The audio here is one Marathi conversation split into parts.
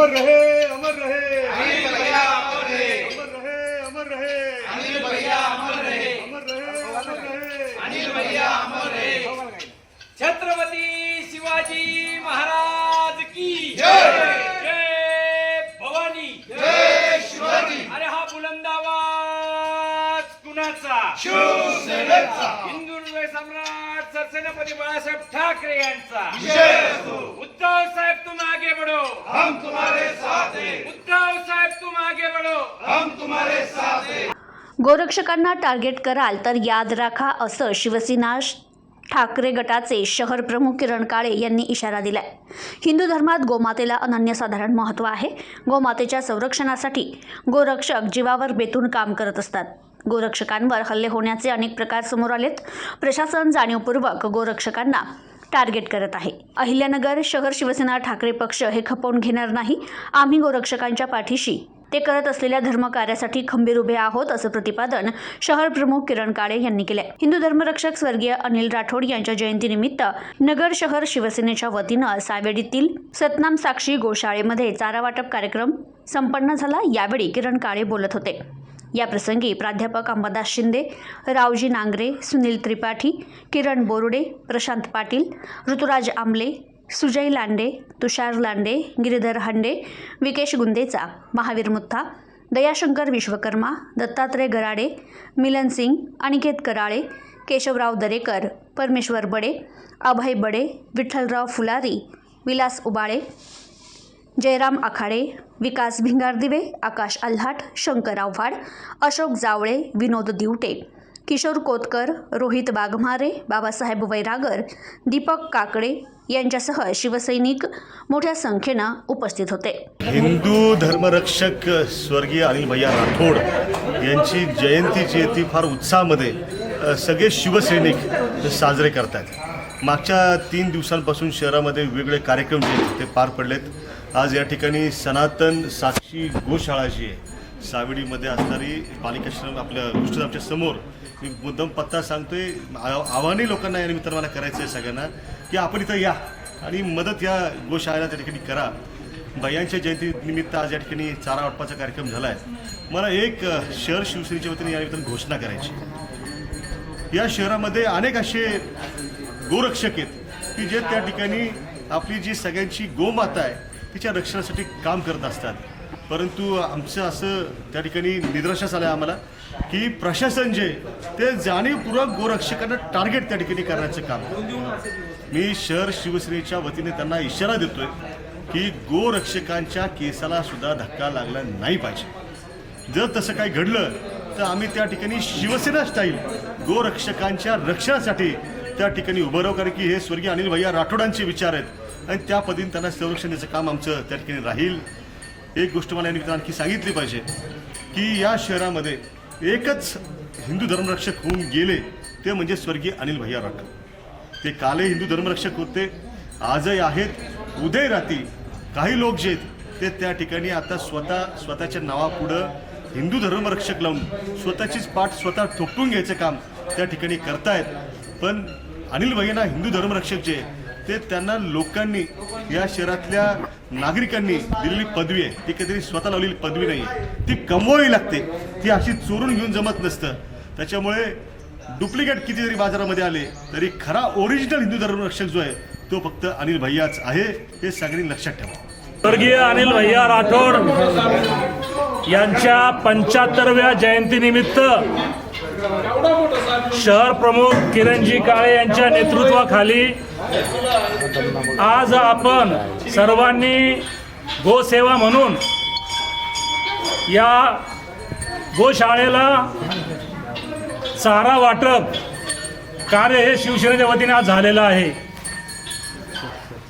अमर रहे अमर रहे। अनिल भैया अमर रहे। अमर रहे अमर रहे। अनिल भैया अमर रहे। अमर रहे अमर रहे। अनिल भैया अमर रहे। छत्रपती शिवाजी महाराज की जय! जय भवानी। जय शिवाजी। अरे हा बुलंद आवाज कुणाचा? शिवसेनेचा। हिंदू सम्राट सरसेनापती बाळासाहेब ठाकरे यांचा. विजय असो उद्धव साहेब तुम आगे बढ़ो। हम तुम्हारे साथ हैं। उद्धव साहेब तुम आगे बढ़ो। हम तुम्हारे साथ हैं। गोरक्षकांना टार्गेट कराल तर याद राखा असं शिवसेना ठाकरे गटाचे शहर प्रमुख किरण काळे यांनी इशारा दिलाय. हिंदू धर्मात गोमातेला अनन्यसाधारण महत्त्व आहे. गोमातेच्या संरक्षणासाठी गोरक्षक जीवावर बेतून काम करत असतात. गोरक्षकांवर हल्ले होण्याचे अनेक प्रकार समोर आलेत. प्रशासन जाणीवपूर्वक गोरक्षकांना टार्गेट करत आहे. अहिल्यानगर शहर शिवसेना ठाकरे पक्ष हे खपवून घेणार नाही. आम्ही गोरक्षकांच्या पाठीशी. ते करत असलेल्या धर्मकार्यासाठी खंबीर उभे आहोत असं प्रतिपादन शहर प्रमुख किरण काळे यांनी केले हिंदू धर्मरक्षक स्वर्गीय अनिल राठोड यांच्या जयंतीनिमित्त नगर शहर शिवसेनेच्या वतीनं सावेडीतील सतनाम साक्षी गोशाळेमध्ये चारा वाटप कार्यक्रम संपन्न झाला. यावेळी किरण काळे बोलत होते. या प्रसंगी प्राध्यापक अंबादास शिंदे रावजी नांगरे सुनील त्रिपाठी किरण बोरुडे प्रशांत पाटील ऋतुराज आमले सुजय लांडे तुषार लांडे गिरीधर हांडे विकेश गुंदेचा महावीर मुत्था दयाशंकर विश्वकर्मा दत्तात्रय गराडे मिलन सिंग अनिकेत कराळे केशवराव दरेकर परमेश्वर बडे अभय बडे विठ्ठलराव फुलारी विलास उबाळे जयराम आखाडे विकास भिंगारदिवे आकाश आल्हाट शंकरराव आव्हाड अशोक जावळे विनोद दिवटे किशोर कोतकर रोहित वाघमारे बाबासाहेब वैरागर दीपक काकडे यांच्यासह शिवसैनिक मोठ्या संख्येनं उपस्थित होते. हिंदू धर्मरक्षक स्वर्गीय अनिल भैया राठोड यांची जयंती जी आहे ती फार उत्साहामध्ये सगळे शिवसैनिक साजरे करतात मागच्या तीन दिवसांपासून शहरामध्ये वेगवेगळे कार्यक्रम जे ते पार पडलेत. आज या ठिकाणी सनातन साक्षी गोशाळा जी आहे सावडीमध्ये असणारी बालिकाश्रम आपल्या गोष्टीच्या समोर मी मुद्दाम पत्ता सांगतोय. आव- आव्हानही लोकांना या निमित्तानं मला करायचं आहे सगळ्यांना की आपण इथं या आणि मदत या गोशाळेला त्या ठिकाणी करा. भैयांच्या जयंतीनिमित्त आज या ठिकाणी चारा वाटपाचा कार्यक्रम झाला आहे मला एक शहर शिवसेनेच्या वतीने या निमित्तानं घोषणा करायची या शहरामध्ये अनेक असे गोरक्षक आहेत की जे त्या ठिकाणी आपली जी सगळ्यांची गोमाता आहे तिच्या रक्षणासाठी काम करत असतात. परंतु आमचं असं त्या ठिकाणी निदर्शनास आलं आहे आम्हाला की प्रशासन जे ते जाणीवपूर्वक गोरक्षकांना टार्गेट त्या ठिकाणी करण्याचं काम मी शहर शिवसेनेच्या वतीने त्यांना इशारा देतोय की गोरक्षकांच्या केसाला सुद्धा धक्का लागला नाही पाहिजे. जर तसं काही घडलं तर आम्ही त्या ठिकाणी शिवसेना स्टाईल गोरक्षकांच्या रक्षणासाठी त्या ठिकाणी उभं राहू. कारण की हे स्वर्गीय अनिल भैया राठोडांचे विचार आहेत. आणि त्या पद्धतीने त्यांना संरक्षण द्यायचं काम आमचं त्या ठिकाणी राहील. एक गोष्ट मला या निमित्तानं आणखी सांगितली पाहिजे की या शहरामध्ये एकच हिंदू धर्मरक्षक होऊन गेले ते म्हणजे स्वर्गीय अनिल भैया राठोड. ते काले हिंदू धर्मरक्षक होते आजही आहेत. उदय राती काही लोक जे आहेत ते त्या ठिकाणी आता स्वतः स्वतःच्या नावापुढं हिंदू धर्मरक्षक लावून स्वतःचीच पाठ स्वतः ठोकून घ्यायचं काम त्या ठिकाणी करतायत. पण अनिल भैयांना हिंदू धर्मरक्षक जे आहे, ते त्यांना लोकांनी या शहरातल्या नागरिकांनी दिलेली पदवी आहे. ती काहीतरी स्वतः लावलेली पदवी नाही ती कमवावी लागते. ती अशी चोरून घेऊन जमत नसतं. त्याच्यामुळे डुप्लिकेट किती जरी बाजारामध्ये आले तरी खरा ओरिजिनल हिंदू धर्मरक्षक जो आहे तो फक्त अनिल भैयाच आहे. हे सगळ्यांनी लक्षात ठेवा. स्वर्गीय अनिल भैया राठोड यांच्या पंच्याहत्तरव्या जयंतीनिमित्त शहर प्रमुख किरणजी काळे यांच्या नेतृत्वाखाली आज आपण सर्वांनी गोसेवा म्हणून या गोशाळेला चारा वाटप कार्य हे शिवसेनेच्या वतीने आज झालेलं आहे.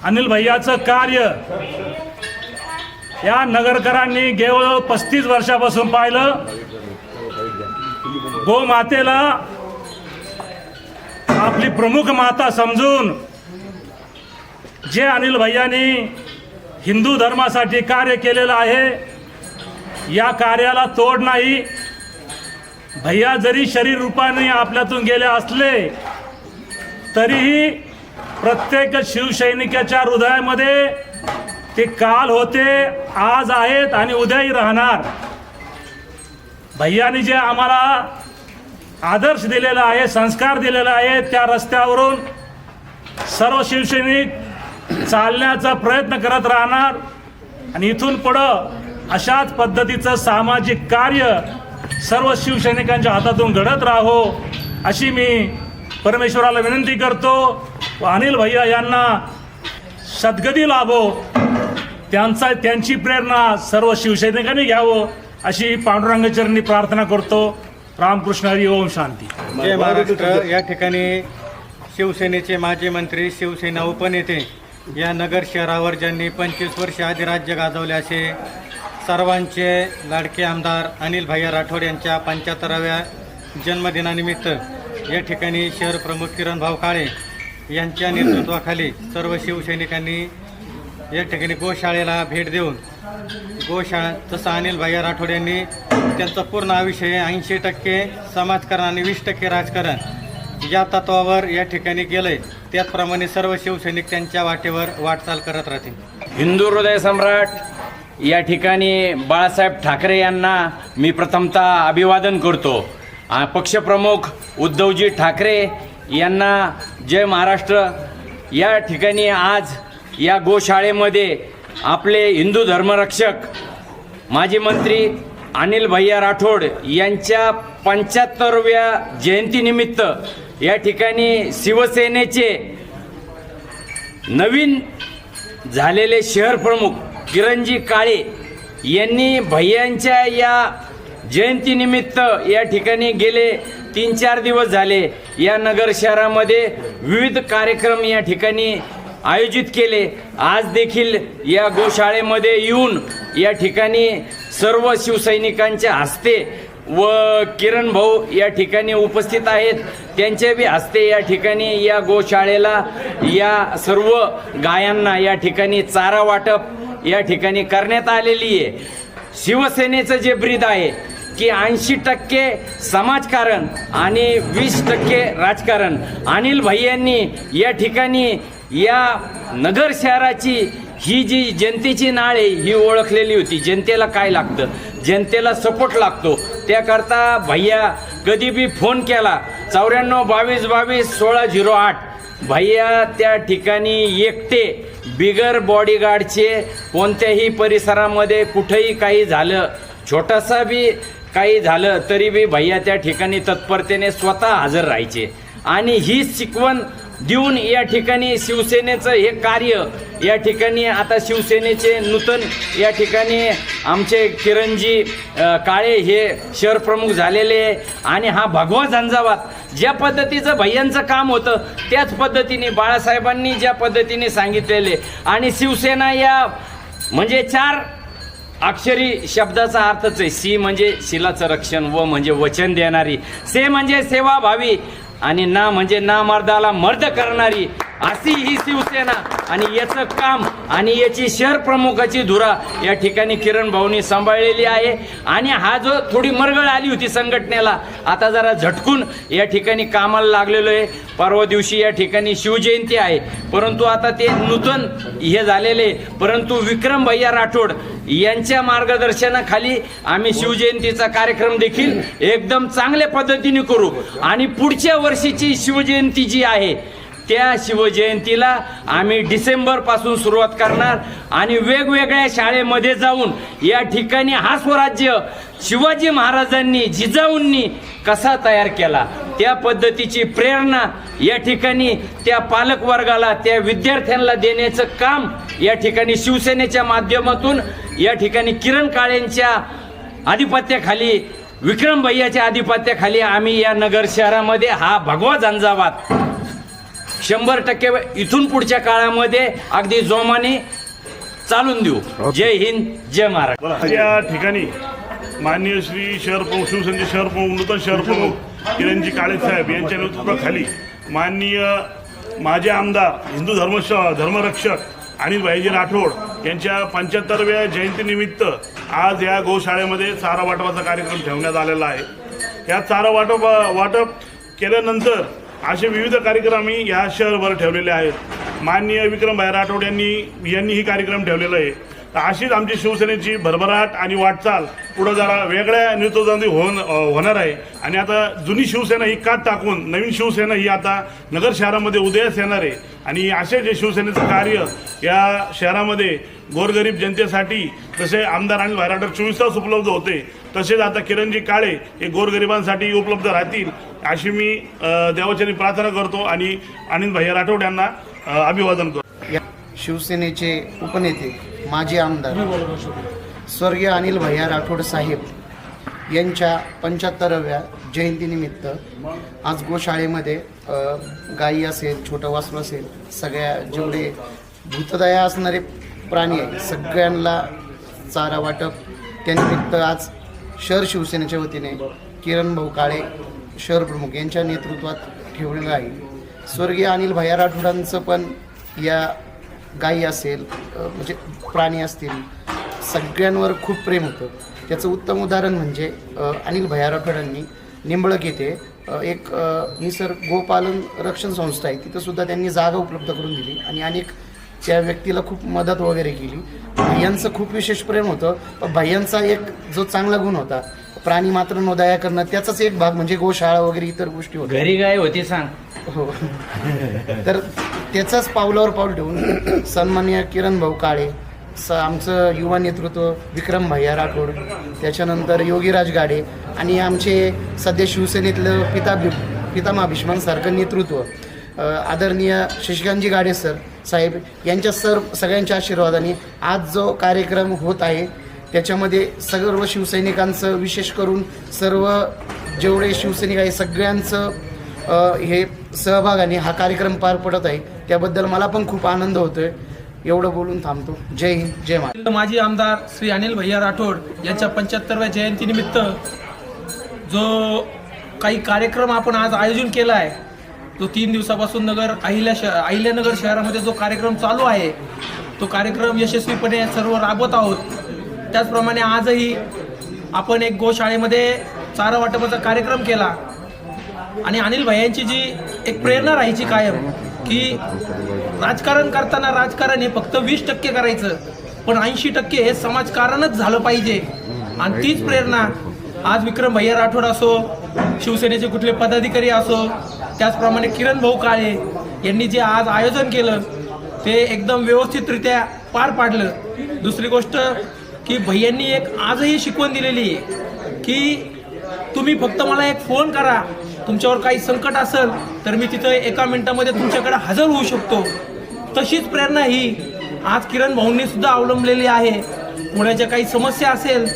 अनिल भैयाचं कार्य या नगरकरांनी गेवळ पस्तीस वर्षापासून पाहिलं. गोमातेला आपली प्रमुख माता समजून जे अनिल भैयानी हिंदू धर्मासाठी कार्य केलेलं आहे या कार्याला तोड नाही. भैया जरी शरीर रूपाने आपल्यातून गेले असले तरीही प्रत्येक शिवसैनिकाच्या हृदयामध्ये ते काल होते आज आहेत आणि उद्याही राहणार. भैयानी जे आम्हाला आदर्श दिलेला आहे संस्कार दिलेला आहे त्या रस्त्यावरून. सर्व शिवसैनिक चालण्याचा प्रयत्न करत राहणार. आणि इथून पुढं अशाच पद्धतीचं सामाजिक कार्य सर्व शिवसैनिकांच्या हातातून घडत राहो अशी मी परमेश्वराला विनंती करतो. व अनिल भैया यांना सद्गती लाभो. त्यांचा त्यांची प्रेरणा सर्व शिवसैनिकांनी घ्यावं अशी पांडुरंगचरणी प्रार्थना करतो. रामकृष्ण हरी ओम शांती. जय महाराष्ट्र. या ठिकाणी शिवसेनेचे माजी मंत्री शिवसेना उपनेते या नगर शहरावर ज्यांनी पंचवीस वर्ष आधी राज्य गाजवले असे सर्वांचे लाडके आमदार अनिल भैया राठोड यांच्या पंच्याहत्तराव्या जन्मदिनानिमित्त या ठिकाणी शहर प्रमुख किरण भाऊ काळे यांच्या नेतृत्वाखाली सर्व शिवसैनिकांनी या ठिकाणी गोशाळेला भेट देऊन गोशाळा तसं अनिल भैया राठोड यांनी त्यांचं पूर्ण आयुष्य ऐंशी टक्के समाजकारण आणि वीस टक्के राजकारण या तत्वावर या ठिकाणी गेलंय. त्याचप्रमाणे सर्व शिवसैनिक त्यांच्या वाटेवर वाटचाल करत राहतील. हिंदू हृदय सम्राट या ठिकाणी बाळासाहेब ठाकरे यांना मी प्रथमतः अभिवादन करतो. पक्षप्रमुख उद्धवजी ठाकरे यांना जय महाराष्ट्र. या ठिकाणी आज या गोशाळेमध्ये आपले हिंदू धर्मरक्षक माजी मंत्री अनिल भैया राठोड यांच्या पंच्याहत्तरव्या जयंतीनिमित्त या ठिकाणी शिवसेनेचे नवीन झालेले शहर प्रमुख किरणजी काळे यांनी भैयांच्या या जयंतीनिमित्त या ठिकाणी गेले. तीन चार दिवस झाले. या नगर शहरामध्ये विविध कार्यक्रम या ठिकाणी आयोजित केले. आज देखील या गोशाळेमध्ये येऊन या ठिकाणी सर्व शिवसैनिकांच्या हस्ते व किरण भाऊ या ठिकाणी उपस्थित आहेत. त्यांच्या बी हस्ते या ठिकाणी या गोशाळेला या सर्व गायांना या ठिकाणी चारा वाटप या ठिकाणी करण्यात आलेली आहे. शिवसेनेचं जे ब्रीद आहे की ऐंशी टक्के समाजकारण आणि वीस टक्के राजकारण. अनिल भाई यांनी या ठिकाणी या नगर शहराची ही जी जनतेची नाळ आहे ही ओळखलेली होती. जनतेला काय लागतं? जनतेला सपोर्ट लागतो. त्याकरता भैया कधी बी फोन केला चौऱ्याण्णव बावीस बावीस सोळा झिरो आठ. भैया त्या ठिकाणी एकटे बिगर बॉडीगार्डचे कोणत्याही परिसरामध्ये कुठंही काही झालं छोटासा बी काही झालं तरी बी भैया त्या ठिकाणी तत्परतेने स्वतः हजर राहायचे. आणि ही शिकवण देऊन या ठिकाणी शिवसेनेचं हे कार्य या ठिकाणी आता शिवसेनेचे नूतन या ठिकाणी आमचे किरणजी काळे हे शहर प्रमुख झालेले आहे. आणि हा भगवा झंझावात ज्या पद्धतीचं भैयांचं काम होतं त्याच पद्धतीने बाळासाहेबांनी ज्या पद्धतीने सांगितलेले. आणि शिवसेना या म्हणजे चार अक्षरी शब्दाचा अर्थच आहे. सी म्हणजे शिलाचं रक्षण व म्हणजे वचन देणारी. से म्हणजे सेवाभावी. आणि ना म्हणजे ना मर्दाला मर्द करणारी अशी ही शिवसेना. आणि याचं काम आणि याची शहर प्रमुखाची धुरा या ठिकाणी किरण भाऊनी सांभाळलेली आहे. आणि हा जो थोडी मरगळ आली होती संघटनेला आता जरा झटकून या ठिकाणी कामाला लागलेलो आहे. परवा दिवशी या ठिकाणी शिवजयंती आहे. परंतु आता ते नूतन हे झालेले परंतु विक्रम भैया राठोड यांच्या मार्गदर्शनाखाली आम्ही शिवजयंतीचा कार्यक्रम देखील एकदम चांगल्या पद्धतीने करू. आणि पुढच्या वर्षीची शिवजयंती जी आहे त्या शिवजयंतीला आम्ही डिसेंबरपासून सुरुवात करणार आणि वेगवेगळ्या शाळेमध्ये जाऊन या ठिकाणी हा स्वराज्य शिवाजी महाराजांनी जिजाऊंनी कसा तयार केला त्या पद्धतीची प्रेरणा या ठिकाणी त्या पालकवर्गाला त्या विद्यार्थ्यांना देण्याचं काम या ठिकाणी शिवसेनेच्या माध्यमातून या ठिकाणी किरण काळेंच्या आधिपत्याखाली विक्रम भैयाच्या आधिपत्याखाली आम्ही या नगर शहरामध्ये हा भगवा झंझावात. शंभर टक्के इथून पुढच्या काळामध्ये अगदी जोमाने चालून देऊ. जय हिंद जय महाराष्ट्र. या ठिकाणी माननीय श्री शहर प्रमुख शिवसेनेचे शहर प्रमुख नूतन शहर प्रमुख किरणजी काळे साहेब यांच्या नेतृत्वाखाली माननीय माजी आमदार हिंदू धर्म धर्मरक्षक अनिल भाईजी राठोड यांच्या पंच्याहत्तरव्या जयंतीनिमित्त आज या गोशाळेमध्ये चारा वाटपाचा कार्यक्रम ठेवण्यात आलेला आहे. या चारा वाटप वाटप केल्यानंतर असे विविध कार्यक्रम आम्ही या शहरभर ठेवलेले आहेत. माननीय विक्रमभाई राठोड यांनी यांनी ही कार्यक्रम ठेवलेला आहे. अशीच आमची शिवसेनेची भरभराट आणि वाटचाल पुढं जरा वेगळ्या नेतृत्वांनी होऊन होणार आहे. आणि आता जुनी शिवसेना ही कात टाकून नवीन शिवसेना ही आता नगर शहरामध्ये उदयास येणार आहे. आणि असे जे शिवसेनेचं कार्य या शहरामध्ये गोरगरीब जनतेसाठी जसे आमदार आणि भायराटर चोवीस तास उपलब्ध होते तसेच आता किरणजी काळे हे गोरगरिबांसाठी उपलब्ध राहतील अशी मी अ, प्रार्थना करतो आणि अनिल भैया राठोड यांना अभिवादन करतो. या शिवसेनेचे उपनेते माजी आमदार स्वर्गीय अनिल भैया राठोड साहेब यांच्या पंच्याहत्तराव्या जयंतीनिमित्त आज गोशाळेमध्ये गायी असेल छोटं वासरू असेल सगळ्या जेवढे भूतदया असणारे प्राणी आहे सगळ्यांना चारा वाटप. त्यानिमित्त आज शहर शिवसेनेच्या वतीने किरण भाऊ काळे शहर प्रमुख यांच्या नेतृत्वात ठेवलेलं आहे. स्वर्गीय अनिल भैया राठोडांचं पण या गायी असेल म्हणजे प्राणी असतील सगळ्यांवर खूप प्रेम होतं. त्याचं उत्तम उदाहरण म्हणजे अनिल भैया राठोडांनी निंबळक येथे एक निसर्ग गोपालन रक्षण संस्था आहे. तिथं सुद्धा त्यांनी जागा उपलब्ध करून दिली आणि अनेक त्या व्यक्तीला खूप मदत वगैरे केली. भैयांचं खूप विशेष प्रेम होतं. पण भैयांचा एक जो चांगला गुण होता प्राणी मात्र नोदया करणं त्याचाच एक भाग म्हणजे गोशाळा वगैरे इतर गोष्टी होत्या. घरी काय होती सांग. हो. तर त्याचाच पावलावर पाऊल ठेवून सन्मान्य किरण भाऊ काळे स आमचं युवा नेतृत्व विक्रम भैया राठोड त्याच्यानंतर योगीराज गाडे आणि आमचे सध्या शिवसेनेतलं पिता भि भीष्मांसारखं नेतृत्व आदरणीय शशिकांतजी गाडे सर साहेब यांच्या सर सगळ्यांच्या आशीर्वादाने आज जो कार्यक्रम होत आहे त्याच्यामध्ये सर्व शिवसैनिकांचं विशेष करून सर्व जेवढे शिवसैनिक आहे सगळ्यांचं हे सहभागाने हा कार्यक्रम पार पडत आहे त्याबद्दल मला पण खूप आनंद होतो आहे एवढं बोलून थांबतो. जय हिंद जय महाराष्ट्र माजी आमदार श्री अनिल भैया राठोड यांच्या पंच्याहत्तरव्या जयंतीनिमित्त जो काही कार्यक्रम आपण आज आयोजन केला आहे तो तीन दिवसापासून नगर अहिल्या श अहिल्यानगर शहरामध्ये जो कार्यक्रम चालू आहे तो कार्यक्रम यशस्वीपणे सर्व राबवत आहोत. त्याचप्रमाणे आजही आपण एक गोशाळेमध्ये चारा वाटपाचा कार्यक्रम केला. आणि अनिल भैयांची जी एक प्रेरणा राहायची कायम की राजकारण करताना राजकारण हे फक्त वीस टक्के करायचं. पण ऐंशी टक्के हे समाजकारणच झालं पाहिजे. आणि तीच प्रेरणा आज विक्रम भैया राठोड असो शिवसेनेचे कुठले पदाधिकारी असो त्याचप्रमाणे किरण भाऊ काळे यांनी जे आज आयोजन केलं ते एकदम व्यवस्थितरित्या पार पाडलं. दुसरी गोष्ट की भैयांनी एक आजही शिकवण दिलेली आहे की तुम्ही फक्त मला एक फोन करा तुमच्यावर काही संकट असेल तर मी तिथं एका मिनिटामध्ये तुमच्याकडे हजर होऊ शकतो. तशीच प्रेरणा ही. आज किरण भाऊंनी सुद्धा अवलंबलेली आहे. पुण्याच्या काही समस्या असेल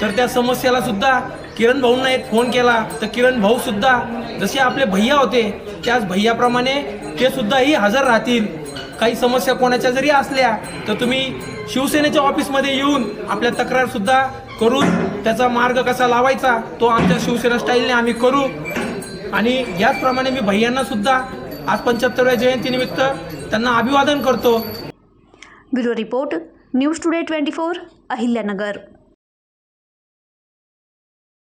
तर त्या समस्याला सुद्धा किरण भाऊंना एक फोन केला. तर किरण भाऊ सुद्धा जसे आपले भैया होते त्याच भैयाप्रमाणे ते सुद्धाही हजर राहतील. काही समस्या कोणाच्या जरी असल्या तर तुम्ही शिवसेनेच्या ऑफिसमध्ये येऊन आपल्या तक्रार सुद्धा करून त्याचा मार्ग कसा लावायचा तो आमच्या शिवसेना स्टाईलने आम्ही करू. आणि याचप्रमाणे मी भैयांना सुद्धा आज पंच्याहत्तरव्या जयंतीनिमित्त त्यांना अभिवादन करतो. Bureau report news today twenty four Ahilyanagar.